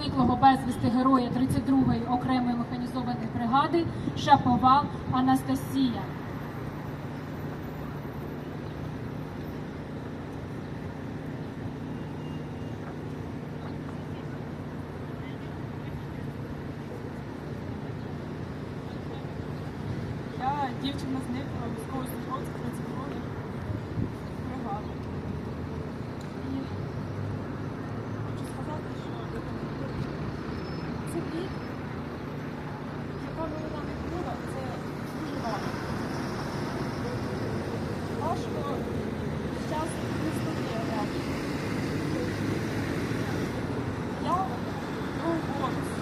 зниклого безвісти героя 32-ї окремої механізованої бригади Шаповал Анастасія. Я дівчина зникла військовослужбовця 32 бригади. І хочу сказати, що це рік, яка новина не була, це дуже важко. Важко час не стає реально. Я борюсь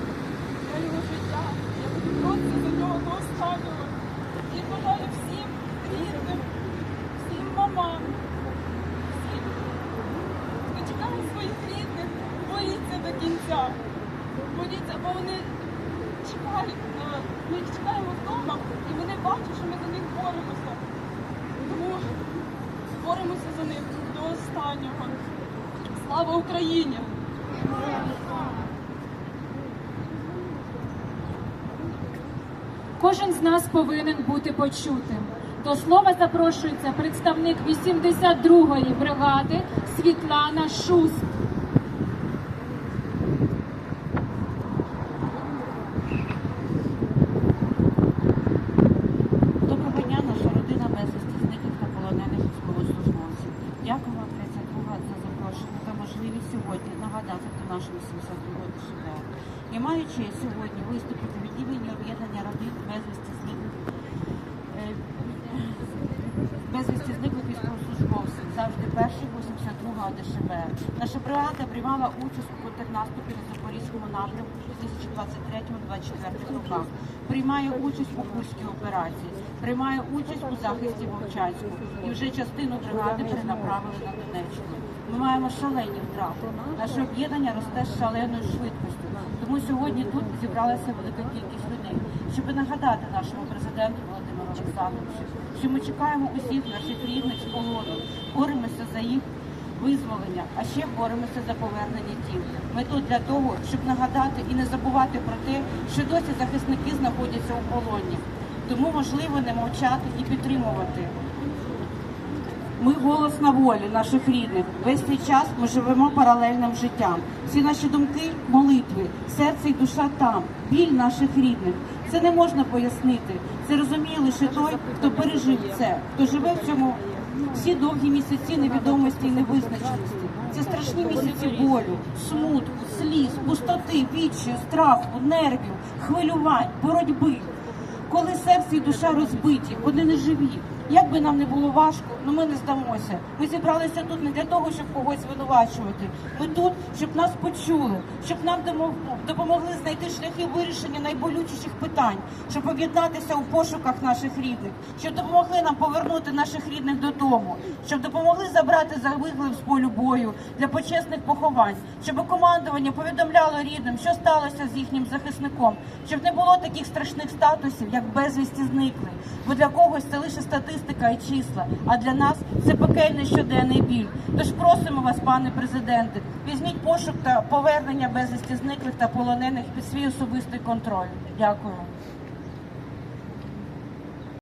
за його життя, я буду боротися за нього до останнього. І бажаю всім рідним, всім мамам, всім, хто чекає своїх рідних, боріться до кінця. Боріться, бо вони чекають, ми їх чекаємо вдома, і вони бачать, що ми за них боремося. Тому боремося за них до останнього. Слава Україні! Кожен з нас повинен бути почутим. До слова запрошується представник 82-ї бригади Світлана Шуст. Доброго дня, наша родина безвісти зниклих та полонених військовослужбовців. Дякую вам 32 за запрошення та можливість сьогодні нагадати про нашу 82 ДШВ. Я маю честь сьогодні виступити від імені об'єднання родин безвісті 81-82 ДШВ. Наша бригада приймала участь у контрнаступі на Запорізькому напрямку у 2023-2024 роках. Приймає участь у Курській операції, приймає участь у захисті Вовчанську і вже частину бригади перенаправили на Донеччину. Ми маємо шалені втрати. Наше об'єднання росте з шаленою швидкістю. Тому сьогодні тут зібралася велика кількість людей, щоб нагадати нашому президенту Володимиру Олександровичу, що ми чекаємо усіх наших рідних з полону, хворими за їх визволення, а ще боремося за повернення тіл. Ми тут для того, щоб нагадати і не забувати про те, що досі захисники знаходяться у полоні. Тому важливо не мовчати і підтримувати. Ми голос на волі наших рідних. Весь цей час ми живемо паралельним життям. Всі наші думки молитви, серце і душа там, біль наших рідних. Це не можна пояснити. Це розуміє лише той, хто пережив це, хто живе в цьому всі довгі місяці невідомості і невизначеності. Це страшні місяці болю, смутку, сліз, пустоти, відчаю, страху, нервів, хвилювань, боротьби. Коли серце і душа розбиті, вони не живі. Як би нам не було важко, ну ми не здамося. Ми зібралися тут не для того, щоб когось звинувачувати. Ми тут, щоб нас почули, щоб нам допомогли знайти шляхи вирішення найболючіших питань, щоб об'єднатися у пошуках наших рідних, щоб допомогли нам повернути наших рідних додому, щоб допомогли забрати загиблих з полю бою для почесних поховань, щоб командування повідомляло рідним, що сталося з їхнім захисником, щоб не було таких страшних статусів, як безвісті зниклий. Бо для когось це лише статистика і числа, а для нас це пекельний щоденний біль. Тож просимо вас, пане президенте, візьміть пошук та повернення безвісті зниклих та полонених під свій особистий контроль. Дякую.